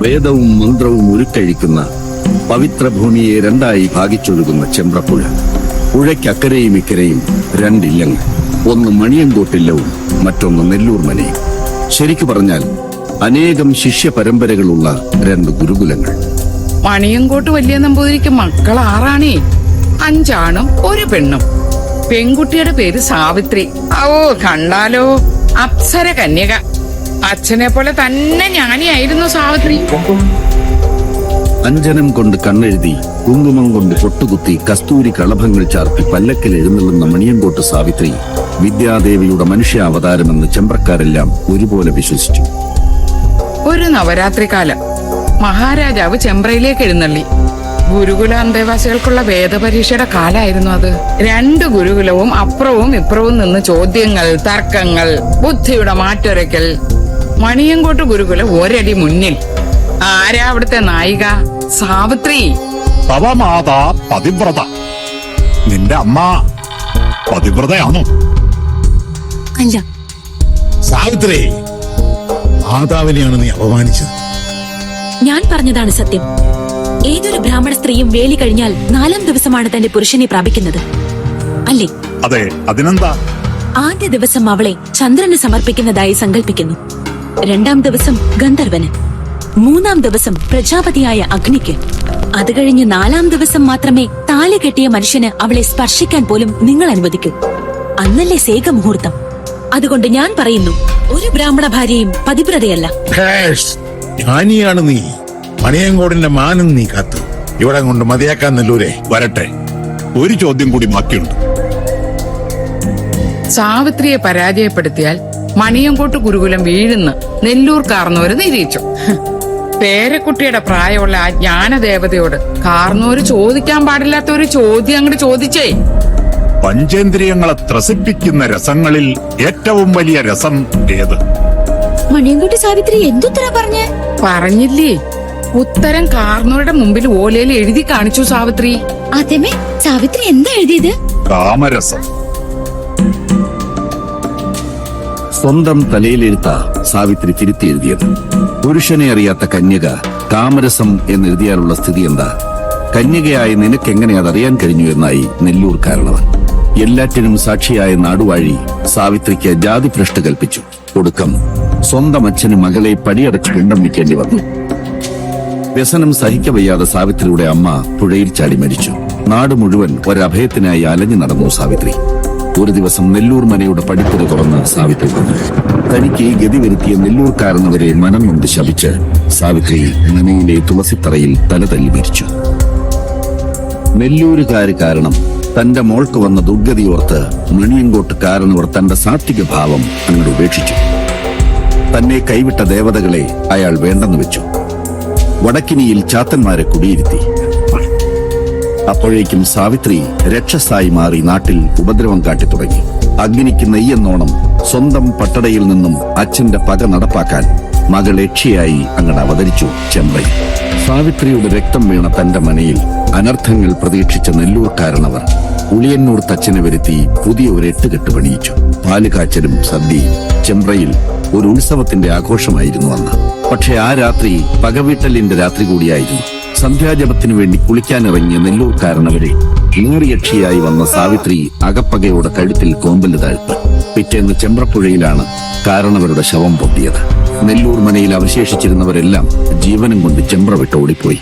വേദവും മന്ത്രവും ഉരുക്കഴിക്കുന്ന പവിത്ര ഭൂമിയെ രണ്ടായി ഭാഗിച്ചൊഴുകുന്ന ചെമ്പ്രപ്പുഴ. പുഴയ്ക്കക്കരയും ഇക്കരയും രണ്ടില്ലങ്ങൾ. ഒന്ന് മണിയങ്കോട്ടില്ലവും മറ്റൊന്ന് നെല്ലൂർ മനയും ശരിക്കു പറഞ്ഞാൽ അനേകം ശിഷ്യ പരമ്പരകളുള്ള രണ്ട് ഗുരുകുലങ്ങൾ. മണിയങ്കോട്ട് വലിയ നമ്പൂതിരിക്ക് മക്കൾ ആറാണേ. അഞ്ചാണും ഒരു പെണ്ണും. പെൺകുട്ടിയുടെ പേര് സാവിത്രി. ഓ കണ്ടാലോ? അപ്സര കന്യക. അച്ഛനെ പോലെ തന്നെ ഞാനിയായിരുന്നു സാവിത്രി. അഞ്ജനം കൊണ്ട് കണ്ണെഴുതി കുങ്കുമം കൊണ്ട് പൊട്ടുകുത്തി കസ്തൂരി കളഭങ്ങൾ ചാർത്തി പല്ലക്കിൽ എഴുന്നള്ളുന്ന മണിയങ്കോട്ട് സാവിത്രി വിദ്യാദേവിയുടെ മനുഷ്യാവതാരമെന്ന് ചെമ്പ്രക്കാരെല്ലാം ഒരുപോലെ വിശ്വസിച്ചു. ഒരു നവരാത്രി കാലം മഹാരാജാവ് ചെമ്പ്രയിലേക്ക് എഴുന്നള്ളി. ഗുരുകുല അന്തേവാസികൾക്കുള്ള വേദപരീക്ഷയുടെ കാലായിരുന്നു അത്. രണ്ട് ഗുരുകുലവും അപ്പുറവും ഇപ്പുറവും നിന്ന് ചോദ്യങ്ങൾ തർക്കങ്ങൾ ബുദ്ധിയുടെ മാറ്റൊരയ്ക്കൽ. മണിയങ്കോട്ട് ഗുരുകുല ഒരടി മുന്നിൽ. ആരാ അവിടുത്തെ നായിക? സാവിത്രി. പവമാതാ പതിവ്രത. നിന്റെ അമ്മ പതിവ്രതയാണോ? അല്ല. സാവിത്രി മാതാവിനെയാണ് നീ അപമാനിച്ചത്. ഞാൻ പറഞ്ഞതാണ് സത്യം. ഏതൊരു ബ്രാഹ്മണ സ്ത്രീയും വേലി കഴിഞ്ഞാൽ നാലാം ദിവസമാണ് തന്റെ പുരുഷനെ പ്രാപിക്കുന്നത്. അല്ലേ? അതെ അതിനെന്താ? ആദ്യ ദിവസം അവളെ ചന്ദ്രന് സമർപ്പിക്കുന്നതായി സങ്കല്പിക്കുന്നു രണ്ടാം ദിവസം ഗന്ധർവന് മൂന്നാം ദിവസം പ്രജാപതിയായ അഗ്നിക്ക്. അത് കഴിഞ്ഞ് നാലാം ദിവസം മാത്രമേ താലി കെട്ടിയ മനുഷ്യന് അവളെ സ്പർശിക്കാൻ പോലും നിങ്ങൾ അനുവദിക്കൂ. അന്നല്ലേ സേക മുഹൂർത്തം അതുകൊണ്ട് ഞാൻ പറയുന്നു ഒരു ബ്രാഹ്മണ ഭാര്യയും പതിവ്രതയല്ല. ഭേഷ്. ജ്ഞാനിയാണ് നീ. മണിയങ്കോടിന്റെ മാനം നീ കാത്തു. ഇവിടെ കൊണ്ട് മതിയാക്കാൻ നല്ലൂരെ വരട്ടെ. ഒരു ചോദ്യം കൂടി ബാക്കിയുണ്ട്. സാവിത്രിയെ പരാജയപ്പെടുത്തിയാൽ മണിയങ്കോട്ട് ഗുരുകുലം വീഴുന്ന്. നെല്ലൂർ കാർന്നോര് നിരീക്ഷിച്ചു. പേരക്കുട്ടിയുടെ പ്രായമുള്ള ആ ജ്ഞാനദേവതയോട് കാർന്നോര് ചോദിക്കാൻ പാടില്ലാത്ത ഒരു ചോദ്യം അങ്ങോട്ട് ചോദിച്ചേ. പഞ്ചേന്ദ്രിയങ്ങളെ ത്രസിപ്പിക്കുന്ന രസങ്ങളിൽ ഏറ്റവും വലിയ രസം ഏത്? മണിയൻകുട്ടി സാവിത്രി എന്തുത്തരാ പറഞ്ഞ? പറഞ്ഞില്ലേ. ഉത്തരം കാർന്നോരുടെ മുമ്പിൽ ഓലയിൽ എഴുതി കാണിച്ചു സാവിത്രി. അതേമേ സാവിത്രി എന്താ എഴുതിയത്? കാമരസം. സ്വന്തം തലയിലെഴുത്ത സാവിത്രി തിരുത്തി എഴുതിയത് പുരുഷനെ അറിയാത്ത കന്യക താമരസം എന്നെഴുതിയാലുള്ള സ്ഥിതി എന്താ? കന്യകയായ നിനക്കെങ്ങനെ അതറിയാൻ കഴിഞ്ഞു എന്നായി നെല്ലൂർ കാരണവൻ. എല്ലാറ്റിനും സാക്ഷിയായ നാടുവാഴി സാവിത്രിക്ക് ജാതി ഭ്രഷ്ട് കൽപ്പിച്ചു. ഒടുക്കം സ്വന്തം അച്ഛന് മകളെ പടിയടച്ച് പിണ്ടം വയ്ക്കേണ്ടി വന്നു. വ്യസനം സഹിക്കവയ്യാതെ സാവിത്രിയുടെ അമ്മ പുഴയിൽ ചാടി മരിച്ചു. നാട് മുഴുവൻ ഒരഭയത്തിനായി അലഞ്ഞു നടന്നു സാവിത്രി. ഒരു ദിവസം നെല്ലൂർ മനയുടെ പടിപ്പുര തുറന്ന് സാവിത്രി വന്നു തനിക്ക് ഗതി വരുത്തിയ നെല്ലൂർക്കാരനവരെ മനം കൊണ്ട് ശപിച്ച് സാവിത്രി മനയിലെ തുളസിത്തറയിൽ തല തല്ലി മരിച്ചു. നെല്ലൂരുകാര് കാരണം തന്റെ മോൾക്ക് വന്ന ദുർഗതിയോർത്ത് മണിയങ്കോട്ട് കാരണവർ തന്റെ സാത്വിക ഭാവം അങ്ങോട്ട് ഉപേക്ഷിച്ചു. തന്നെ കൈവിട്ട ദേവതകളെ അയാൾ വേണ്ടെന്ന് വെച്ചു. വടക്കിനിയിൽ ചാത്തന്മാരെ കുടിയിരുത്തി. അപ്പോഴേക്കും സാവിത്രി രക്ഷസായി മാറി നാട്ടിൽ ഉപദ്രവം കാട്ടി തുടങ്ങി. അഗ്നിക്ക് നെയ്യെന്നോണം സ്വന്തം പട്ടടയിൽ നിന്നും അച്ഛന്റെ പക നടപ്പാക്കാൻ മകൾ യക്ഷിയായി അങ്ങട് അവതരിച്ചു ചെമ്പൈ. സാവിത്രിയുടെ രക്തം വീണ തന്റെ മനയിൽ അനർത്ഥങ്ങൾ പ്രതീക്ഷിച്ച നെല്ലൂർക്കാരനവർ ഉളിയന്നൂർ തച്ചനെ വരുത്തി പുതിയ ഒരു എട്ടുകെട്ട് പണിയിച്ചു. പാലുകാച്ചലും സദ്യയും ചെമ്പ്രയിൽ ഒരു ഉത്സവത്തിന്റെ ആഘോഷമായിരുന്നു അന്ന്. പക്ഷെ ആ രാത്രി പകവീട്ടലിന്റെ രാത്രി കൂടിയായിരുന്നു. സന്ധ്യാജപത്തിനു വേണ്ടി കുളിക്കാനിറങ്ങിയ നെല്ലൂർക്കാരനവരെ ഇങ്ങറിയക്ഷിയായി വന്ന സാവിത്രി അകപ്പകയോടെ കഴുത്തിൽ കോമ്പൽ താഴ്ത്ത്. പിറ്റേന്ന് ചെമ്പ്രപ്പുഴയിലാണ് കാരണവരുടെ ശവം പൊട്ടിയത്. നെല്ലൂർ മനയിൽ അവശേഷിച്ചിരുന്നവരെല്ലാം ജീവനും കൊണ്ട് ചെമ്പ്ര വിട്ട് ഓടിപ്പോയി.